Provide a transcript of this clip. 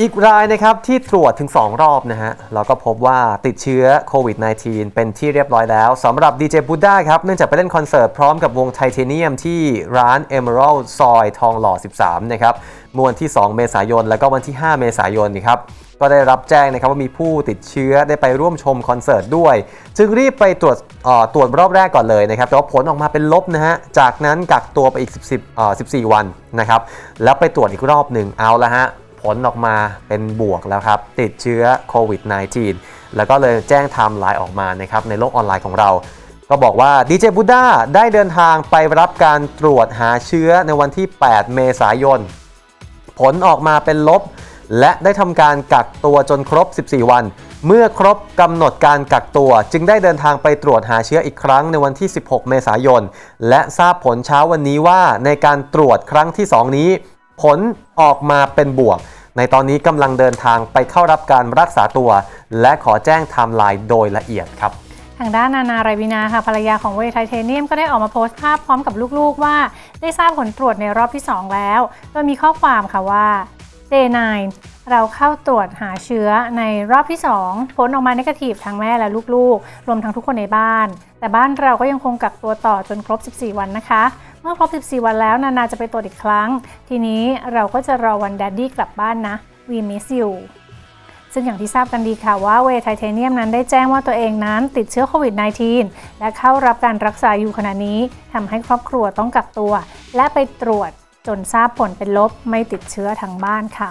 อีกรายนะครับที่ตรวจถึง 2 รอบนะฮะแล้วก็พบว่าติดเชื้อโควิด -19 เป็นที่เรียบร้อยแล้วสำหรับดีเจบูด้าครับ เนื่องจากไปเล่นคอนเสิร์ตพร้อมกับวงไทเทเนียมที่ร้าน Emerald ซอยทองหล่อ 13 นะครับเมื่อวันที่ 2 เมษายน แล้วก็วันที่ 5 เมษายนนะครับก็ได้รับแจ้งนะครับว่ามีผู้ติดเชื้อได้ไปร่วมชมคอนเสิร์ตด้วย จึงรีบไปตรวจตรวจรอบแรกก่อนเลยนะครับแต่ว่าผลออกมาเป็นลบนะฮะจากนั้นกักตัวไปอีก 10เอ่อ14 วันนะครับแล้วไปตรวจอีกรอบหนึ่งเอาละฮะ ผลออกมาเป็นบวกแล้วครับ ติดเชื้อโควิด -19 แล้วก็เลยแจ้งไทม์ไลน์ออกมานะครับในโลกออนไลน์ของเรา ก็บอกว่าดีเจบูด้าได้เดินทางไปรับการตรวจหาเชื้อในวันที่ 8 เมษายน ผลออกมาเป็นลบ และได้ทำการกักตัวจนครบ 14 วัน เมื่อครบกำหนดการกักตัว จึงได้เดินทางไปตรวจหาเชื้ออีกครั้งในวันที่ 16 เมษายน และทราบผลเช้าวันนี้ว่าในการตรวจครั้งที่ 2 นี้ ผลออกมาเป็นบวก ในตอนนี้กำลังเดินทางไปเข้ารับการรักษาตัว และขอแจ้งไทม์ไลน์โดยละเอียดครับ ทางด้านนานาไรวินาค่ะภรรยาของเวย์ไทเทเนียมก็ได้ออกมาโพสต์ภาพพร้อมกับลูกๆว่า ได้ทราบผลตรวจในรอบที่ 2 แล้ว โดยมีข้อความค่ะว่า Day 9เราเข้าตรวจหาเชื้อในรอบที่ 2 ผลออกมาเนกาทีฟทั้งแม่และลูกๆ รวมทั้งทุกคนในบ้าน แต่บ้านเราก็ยังคงกักตัวต่อจนครบ 14 วันนะคะ เมื่อครบ 14 วันแล้วนานาจะไปตรวจอีกครั้ง ทีนี้เราก็จะรอวันแดดดี้กลับบ้านนะ We miss you ซึ่งอย่างที่ทราบกันดีค่ะว่าเวทไทเทเนียมนั้นได้แจ้งว่าตัวเองนั้นติดเชื้อโควิด -19 และเข้ารับการรักษาอยู่ขณะนี้ทำให้ครอบครัวต้องกักตัว และไปตรวจจนทราบผลเป็นลบไม่ติดเชื้อทางบ้านค่ะ